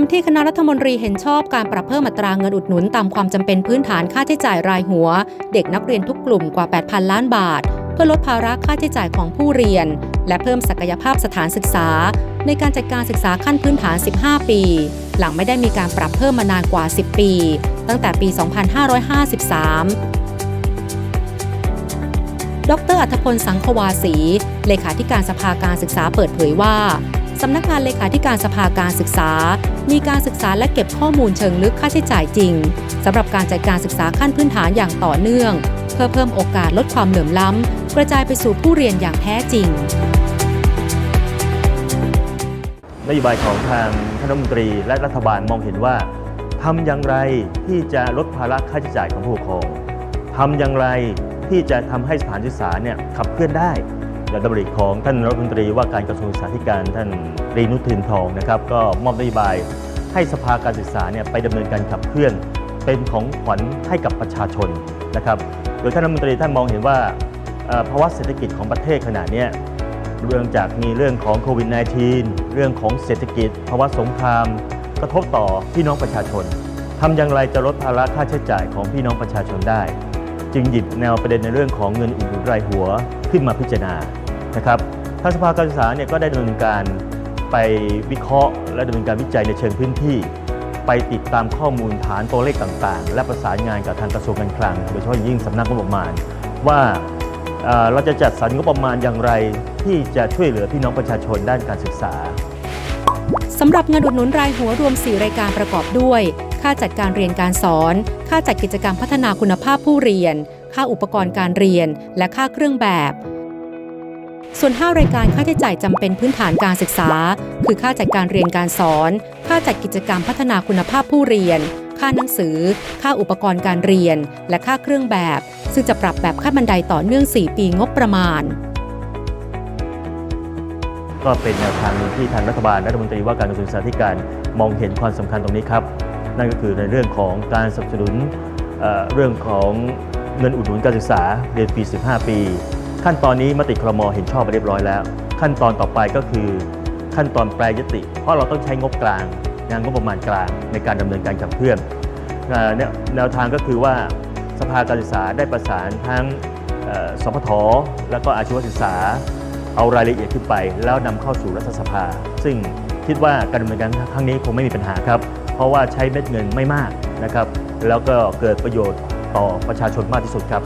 ามที่คณะรัฐมนตรีเห็นชอบการปรับเพิ่มอัตราเงินอุดหนุนตามความจำเป็นพื้นฐานค่าใช้จ่ายรายหัว เด็กนักเรียนทุกกลุ่มกว่า 8,000 ล้านบาท เพื่อลดภาระค่าใช้จ่ายของผู้เรียน และเพิ่มศักยภาพสถานศึกษา ในการจัดการศึกษาขั้นพื้นฐาน 15 ปี หลังไม่ได้มีการปรับเพิ่มมานานกว่า 10 ปี ตั้งแต่ปี 2553ดรอัธพลสังควาสี เลขาธิการสภาการศึกษาเปิดเผยว่า สำนักงานเลขาธิการสภาการศึกษา มีการศึกษาและเก็บข้อมูลเชิงลึกค่าใช้จ่ายจริงสำหรับการจัดการศึกษาขั้นพื้นฐานอย่างต่อเนื่อง เพื่อเพิ่มโอกาสลดความเหลื่อมล้ำ กระจายไปสู่ผู้เรียนอย่างแท้จริงนโยบายของทางท่านรัฐมนตรีและรัฐบาลมองเห็นว่าทำอย่างไรที่จะลดภาระค่าใช้จ่ายของผู้ปกครองทำอย่างไรที่จะทำให้สถานศึกษาเนี่ยขับเคลื่อนได้ ดำริของท่านรัฐมนตรีว่าการกระทรวงศึกษาธิการท่านตรีนุทินทองนะครับก็มอบนโยบายให้สภาการศึกษาเนี่ยไปดำเนินการขับเคลื่อน เป็นของขวัญให้กับประชาชนนะครับโดยท่านรัฐมนตรีท่านมองเห็นว่าภาวะเศรษฐกิจของประเทศขณะนี้เรื่องจากมีเรื่องของโควิด -19 เรื่องของเศรษฐกิจ ภาวะสงคราม กระทบต่อพี่น้องประชาชนทำอย่างไรจะลดภาระค่าใช้จ่ายของพี่น้องประชาชนได้ จึงหยิบแนวประเด็นในเรื่องของเงินอุดหนุนรายหัวขึ้นมาพิจารณา นะครับทางสภาการศึกษาเนี่ยก็ได้ดำเนินการไปวิเคราะห์ และดำเนินการวิจัยในเชิงพื้นที่ ไปติดตามข้อมูลฐานตัวเลขต่างๆ และประสานงานกับทางกระทรวงการคลังโดยเฉพาะยิ่งสำนักงบประมาณ ว่าเอ่อเราจะจัดสรรงบประมาณอย่างไรที่จะช่วยเหลือพี่น้องประชาชนด้านการศึกษาสำหรับเงินอุดหนุนรายหัวรวม 4 รายการประกอบด้วย ค่าจัดการเรียนการสอน ค่าจัดกิจกรรมพัฒนาคุณภาพผู้เรียน ค่าอุปกรณ์การเรียน และค่าเครื่องแบบ ส่วน 5 รายการค่าใช้จ่ายจำเป็นพื้นฐานการศึกษา คือค่าจัดการเรียนการสอน ค่าจัดกิจกรรมพัฒนาคุณภาพผู้เรียน ค่าหนังสือ ค่าอุปกรณ์การเรียน และค่าเครื่องแบบ ซึ่งจะปรับแบบขั้นบันไดต่อเนื่อง 4 ปีงบประมาณ ก็เป็นแนวทางหนึ่งที่ทางรัฐบาลรัฐมนตรีว่าการกระทรวงศึกษาธิการมองเห็นความสำคัญตรงนี้ครับ นั่นก็คือในเรื่องของการสนับสนุนเอ่อเรื่องของเงินอุดหนุนการศึกษาเรียนฟรี 15 ปี ขั้นตอนนี้มติครมเห็นชอบไปเรียบร้อยแล้ว ขั้นตอนต่อไปก็คือ ขั้นตอนแปรยติ เพราะเราต้องใช้งบกลางงานงบประมาณกลางในการดำเนินการขับเคลื่อนแนวทางก็คือว่าสภาการศึกษาได้ประสานทั้งสพทและก็อาชีวศึกษา เอารายละเอียดขึ้นไป แล้วนำเข้าสู่รัฐสภา ซึ่งคิดว่าการดำเนินการครั้งนี้คงไม่มีปัญหาครับ เพราะว่าใช้เม็ดเงินไม่มากนะครับ แล้วก็เกิดประโยชน์ต่อประชาชนมากที่สุดครับ